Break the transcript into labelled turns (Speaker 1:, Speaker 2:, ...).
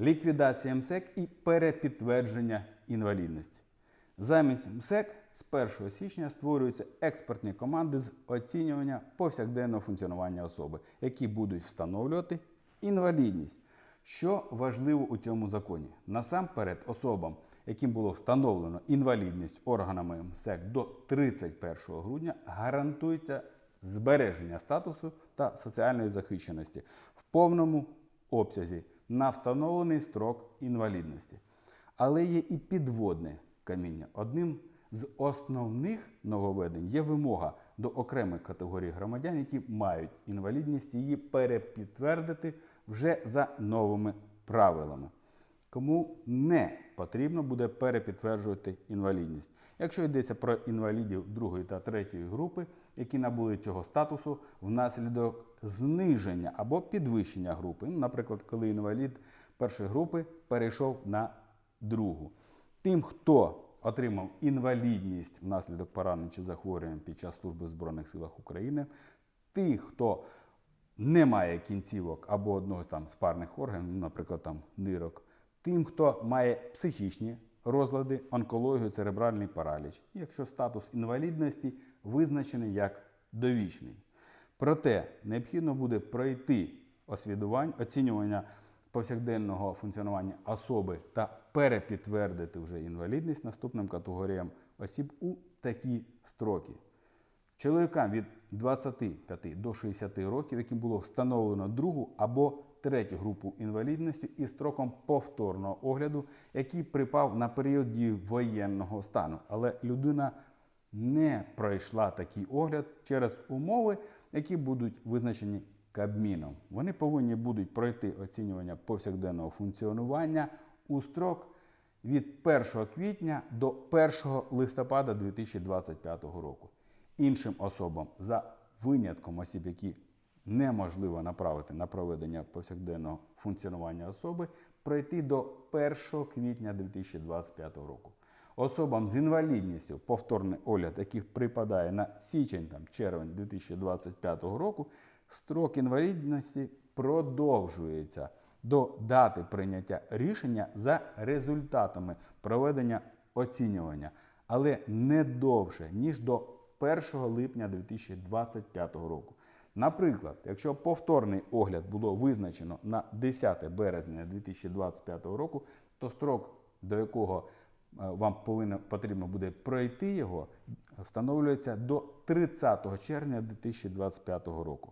Speaker 1: ліквідація МСЕК і перепідтвердження інвалідності. Замість МСЕК з 1 січня створюються експертні команди з оцінювання повсякденного функціонування особи, які будуть встановлювати інвалідність. Що важливо у цьому законі? Насамперед, особам, яким було встановлено інвалідність органами МСЕК до 31 грудня, гарантується збереження статусу та соціальної захищеності в повному обсязі на встановлений строк інвалідності. Але є і підводне каміння. Одним з основних нововведень є вимога до окремих категорій громадян, які мають інвалідність, її перепідтвердити вже за новими правилами. Кому не потрібно буде перепідтверджувати інвалідність. Якщо йдеться про інвалідів другої та третьої групи, які набули цього статусу внаслідок зниження або підвищення групи, наприклад, коли інвалід першої групи перейшов на другу. Тим, хто отримав інвалідність внаслідок поранень чи захворювань під час служби в Збройних силах України, тих, хто не має кінцівок або одного там з парних органів, наприклад, там нирок, тим, хто має психічні розлади, онкологію, церебральний параліч, якщо статус інвалідності визначений як довічний. Проте необхідно буде пройти освідувань, оцінювання повсякденного функціонування особи та перепідтвердити вже інвалідність наступним категоріям осіб у такі строки. Чоловікам від 25 до 60 років, яким було встановлено другу або третю групу інвалідності із строком повторного огляду, який припав на період дії воєнного стану. Але людина не пройшла такий огляд через умови, які будуть визначені Кабміном. Вони повинні будуть пройти оцінювання повсякденного функціонування у строк від 1 квітня до 1 листопада 2025 року. Іншим особам за винятком осіб, які неможливо направити на проведення повсякденного функціонування особи, пройти до 1 квітня 2025 року. Особам з інвалідністю, повторний огляд, яких припадає на січень там, червень 2025 року, строк інвалідності продовжується до дати прийняття рішення за результатами проведення оцінювання, але не довше, ніж до 1 липня 2025 року. Наприклад, якщо повторний огляд було визначено на 10 березня 2025 року, то строк, до якого е, вам повинно, потрібно буде пройти його, встановлюється до 30 червня 2025 року.